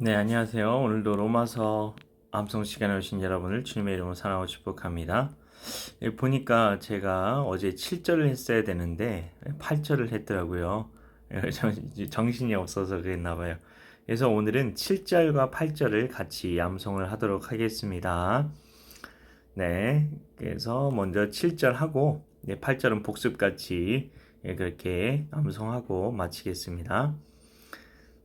네, 안녕하세요. 오늘도 로마서 암송 시간에 오신 여러분을 주님의 이름으로 사랑하고 축복합니다. 예, 보니까 제가 어제 7절을 했어야 되는데 8절을 했더라고요. 예, 정- 정신이 없어서 그랬나 봐요. 그래서 오늘은 7절과 8절을 같이 암송을 하도록 하겠습니다. 네, 그래서 먼저 7절 하고 8절은 복습같이 예, 그렇게 암송하고 마치겠습니다.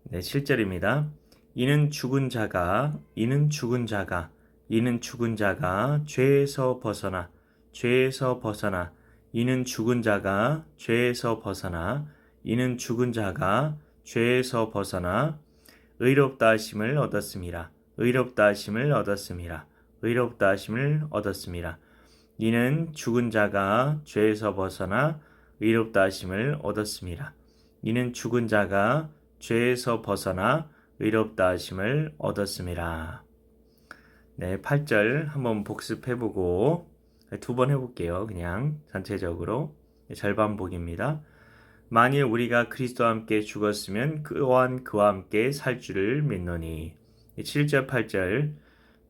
네, 7절입니다. 이는 죽은 자가 이는 죽은 자가 이는 죽은 자가 죄에서 벗어나 죄에서 벗어나 이는 죽은 자가 죄에서 벗어나 이는 죽은 자가 죄에서 벗어나 의롭다 하심을 얻었음이라 의롭다 하심을 얻었음이라 의롭다 하심을 얻었음이라 이는 죽은 자가 죄에서 벗어나 의롭다 하심을 얻었음이라 이는 죽은 자가 죄에서 벗어나 의롭다 하심을 얻었음이라. 네, 8절 한번 복습해 보고 두 번 해볼게요. 그냥 전체적으로 절반 복입니다. 만일 우리가 그리스도와 함께 죽었으면 그 또한 그와 함께 살 줄을 믿노니 7절 8절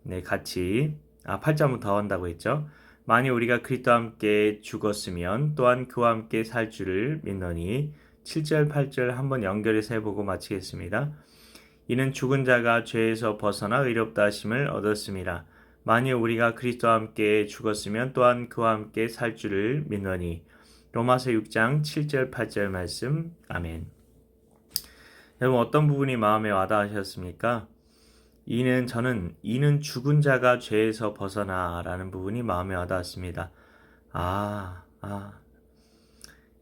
네 같이 아 8절 더 한다고 했죠. 만일 우리가 그리스도와 함께 죽었으면 또한 그와 함께 살 줄을 믿노니 7절 8절 한번 연결해서 해보고 마치겠습니다. 이는 죽은 자가 죄에서 벗어나 의롭다 하심을 얻었음이라. 만일 우리가 그리스도와 함께 죽었으면 또한 그와 함께 살 줄을 믿노니. 로마서 6장 7절 8절 말씀. 아멘. 여러분 어떤 부분이 마음에 와닿으셨습니까? 이는 저는 이는 죽은 자가 죄에서 벗어나라는 부분이 마음에 와닿았습니다. 아, 아,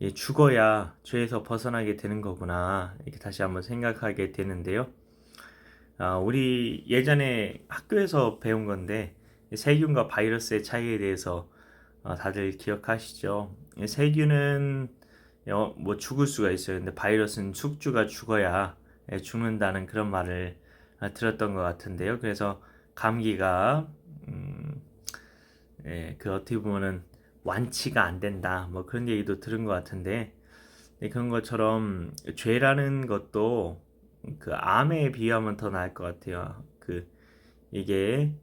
예, 죽어야 죄에서 벗어나게 되는 거구나. 이렇게 다시 한번 생각하게 되는데요. 아, 우리 예전에 학교에서 배운 건데 세균과 바이러스의 차이에 대해서 어, 다들 기억하시죠? 예, 세균은 어, 뭐 죽을 수가 있어요. 근데 바이러스는 숙주가 죽어야 예, 죽는다는 그런 말을 아, 들었던 것 같은데요. 그래서 감기가 음, 예, 그 어떻게 보면은 완치가 안 된다. 뭐 그런 얘기도 들은 것 같은데 예, 그런 것처럼 죄라는 것도 그 암에 비하면 더 나을 것 같아요. 그 이게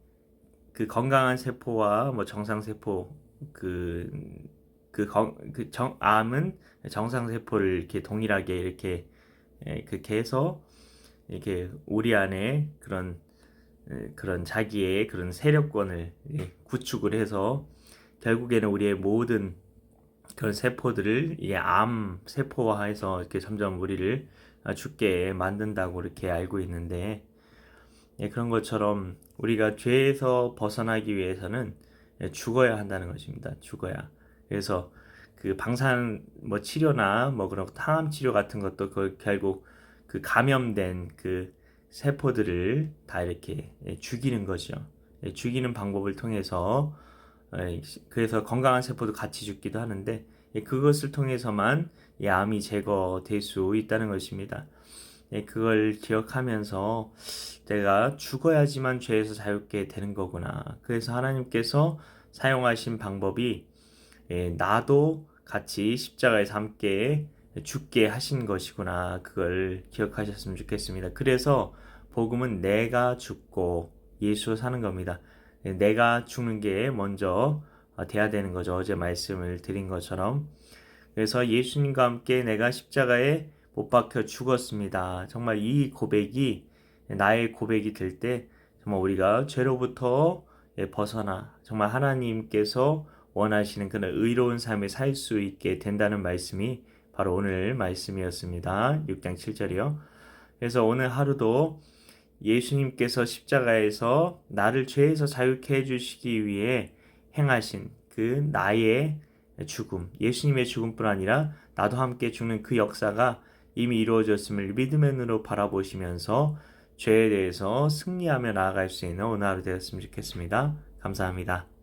그 건강한 세포와 뭐 정상 세포 그그 정, 암은 정상 세포를 이렇게 동일하게 이렇게 예, 그렇게 해서 이렇게 우리 안에 그런 예, 그런 자기의 그런 세력권을 예, 구축을 해서 결국에는 우리의 모든 그런 세포들을 이암 세포화해서 이렇게 점점 우리를 죽게 만든다고 이렇게 알고 있는데 예, 그런 것처럼 우리가 죄에서 벗어나기 위해서는 예, 죽어야 한다는 것입니다. 죽어야. 그래서 그 방사능 뭐 치료나 뭐 그런 항암 치료 같은 것도 그 결국 그 감염된 그 세포들을 다 이렇게 예, 죽이는 거죠. 예, 죽이는 방법을 통해서 예, 그래서 건강한 세포도 같이 죽기도 하는데 예, 그것을 통해서만 이 암이 제거될 수 있다는 것입니다. 예, 그걸 기억하면서 내가 죽어야지만 죄에서 자유롭게 되는 거구나. 그래서 하나님께서 사용하신 방법이 예, 나도 같이 십자가에서 함께 죽게 하신 것이구나. 그걸 기억하셨으면 좋겠습니다. 그래서 복음은 내가 죽고 예수 사는 겁니다. 예, 내가 죽는 게 먼저 돼야 되는 거죠. 어제 말씀을 드린 것처럼. 그래서 예수님과 함께 내가 십자가에 못 박혀 죽었습니다. 정말 이 고백이 나의 고백이 될 때 정말 우리가 죄로부터 벗어나 정말 하나님께서 원하시는 그런 의로운 삶을 살 수 있게 된다는 말씀이 바로 오늘 말씀이었습니다. 6장 7절이요. 그래서 오늘 하루도 예수님께서 십자가에서 나를 죄에서 자유케 해주시기 위해 행하신 그 나의 죽음, 예수님의 죽음뿐 아니라 나도 함께 죽는 그 역사가 이미 이루어졌음을 믿음의 눈으로 바라보시면서 죄에 대해서 승리하며 나아갈 수 있는 오늘 하루 되었으면 좋겠습니다. 감사합니다.